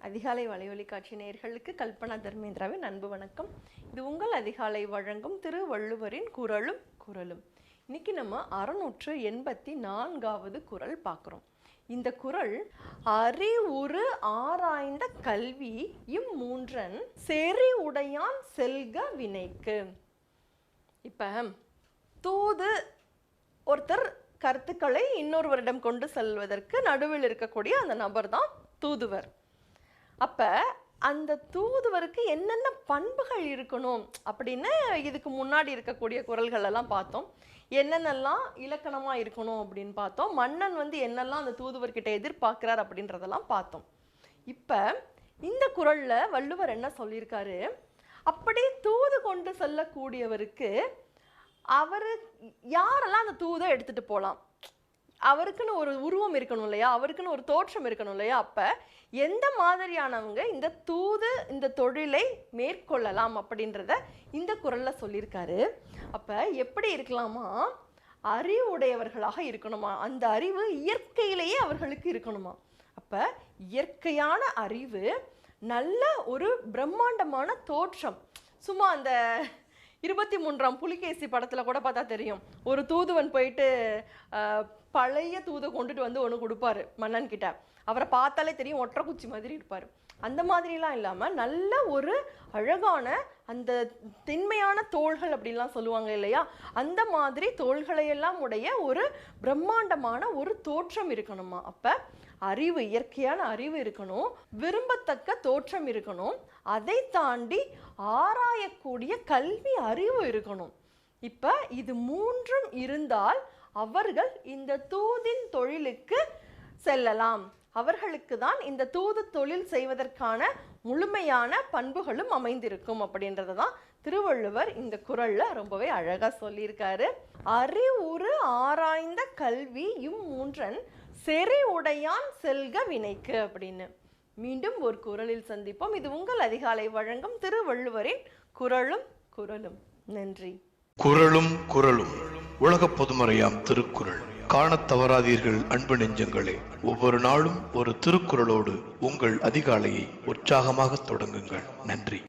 அதிகாலை வலையொலி காட்சி நேயர்களுக்கு கல்பனா தர்மேந்திராவின் அன்பு வணக்கம். இது உங்கள் அதிகாலை வழங்கும் திருவள்ளுவரின் குரலும் குரலும். இன்னைக்கு நம்ம அறுநூற்று எண்பத்தி நான்காவது குரல் பார்க்குறோம். இந்த குரல் அறிவுறு ஆராய்ந்த கல்வி இம்மூன்றன் செறி உடையான் செல்க வினைக்கு. இப்ப தூது ஒருத்தர் கருத்துக்களை இன்னொருவரிடம் கொண்டு செல்வதற்கு நடுவில் இருக்கக்கூடிய அந்த நபர் தான் தூதுவர். அப்போ அந்த தூதுவருக்கு என்னென்ன பண்புகள் இருக்கணும் அப்படின்னு இதுக்கு முன்னாடி இருக்கக்கூடிய குரல்கள் எல்லாம் பார்த்தோம். என்னென்னலாம் இலக்கணமாக இருக்கணும் அப்படின்னு பார்த்தோம். மன்னன் வந்து என்னெல்லாம் அந்த தூதுவர்கிட்ட எதிர்பார்க்குறார் அப்படின்றதெல்லாம் பார்த்தோம். இப்போ இந்த குரலில் வள்ளுவர் என்ன சொல்லியிருக்காரு? அப்படி தூது கொண்டு செல்லக்கூடியவருக்கு அவர் யாரெல்லாம் அந்த தூதை எடுத்துகிட்டு போகலாம் அவருக்குன்னு ஒரு உருவம் இருக்கணும் இல்லையா? அவருக்குன்னு ஒரு தோற்றம் இருக்கணும் இல்லையா? அப்போ எந்த மாதிரியானவங்க இந்த தூது இந்த தொழிலை மேற்கொள்ளலாம் அப்படின்றத இந்த குரலில் சொல்லியிருக்காரு. அப்போ எப்படி இருக்கலாமா? அறிவுடையவர்களாக இருக்கணுமா? அந்த அறிவு இயற்கையிலேயே அவர்களுக்கு இருக்கணுமா? அப்போ இயற்கையான அறிவு நல்ல ஒரு பிரம்மாண்டமான தோற்றம். சும்மா அந்த இருபத்தி மூன்றாம் புலிகேசி படத்தில் கூட பார்த்தா தெரியும். ஒரு தூதுவன் போயிட்டு பழைய தூதை கொண்டுட்டு வந்து ஒன்று கொடுப்பாரு மன்னன் கிட்ட அவரை பார்த்தாலே தெரியும் ஒற்றை குச்சி மாதிரி இருப்பார். அந்த மாதிரிலாம் இல்லாமல் நல்ல ஒரு அழகான அந்த திண்மையான தோள்கள் அப்படிலாம் சொல்லுவாங்க இல்லையா? அந்த மாதிரி தோள்களையெல்லாம் உடைய ஒரு பிரம்மாண்டமான ஒரு தோற்றம் இருக்கணுமா? அப்போ அறிவு இயற்கையான அறிவு இருக்கணும். விரும்பத்தக்க தோற்றம் இருக்கணும். அதை தாண்டி ஆராயக்கூடிய கல்வி அறிவு இருக்கணும். இப்போ இது மூன்றும் இருந்தால் அவர்கள் இந்த தூதின் தொழிலுக்கு செல்லலாம். அவர்களுக்கு தான் இந்த தூது தொழில் செய்வதற்கான முழுமையான பண்புகளும் அமைந்திருக்கும் அப்படின்றத தான் திருவள்ளுவர் இந்த குரலில் ரொம்பவே அழகா சொல்லியிருக்காரு. அறிவுறு ஆராய்ந்த கல்வி இம்மூன்றன் செறி உடையான் செல்க வினைக்கு அப்படின்னு. மீண்டும் ஒரு குரலில் சந்திப்போம். இது உங்கள் அதிகாலை வழங்கும் திருவள்ளுவரின் குரலும் குரலும். நன்றி. குரலும் குரலும். உலக பொதுமறையாம் திருக்குறள். காணத் தவறாதீர்கள் அன்பு நெஞ்சங்களே. ஒவ்வொரு நாளும் ஒரு திருக்குறளோடு உங்கள் அதிகாலையை உற்சாகமாக தொடங்குங்கள். நன்றி.